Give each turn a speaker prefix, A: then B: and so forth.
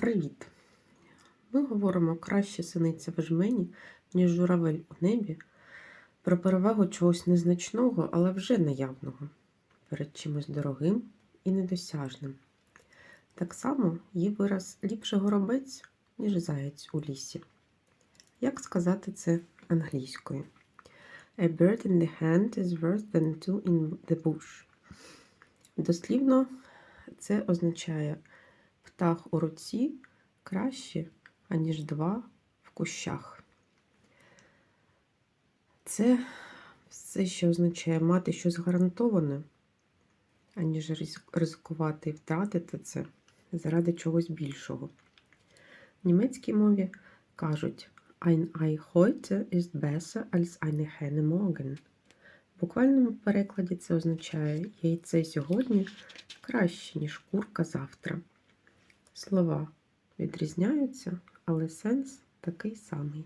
A: Привіт! Ми говоримо краще синиця в жмені, ніж журавель у небі, про перевагу чогось незначного, але вже наявного, перед чимось дорогим і недосяжним. Так само є вираз ліпше горобець, ніж заєць у лісі. Як сказати це англійською? A bird in the hand is worth than two in the bush. Дослівно це означає птах у руці краще, аніж два в кущах. Це все, що означає мати щось гарантоване, аніж ризикувати і втратити це заради чогось більшого. В німецькій мові кажуть Ein Ei heute ist besser als eine Henne morgen. В буквальному перекладі це означає яйце сьогодні краще, ніж курка завтра. Слова відрізняються, але сенс такий самий.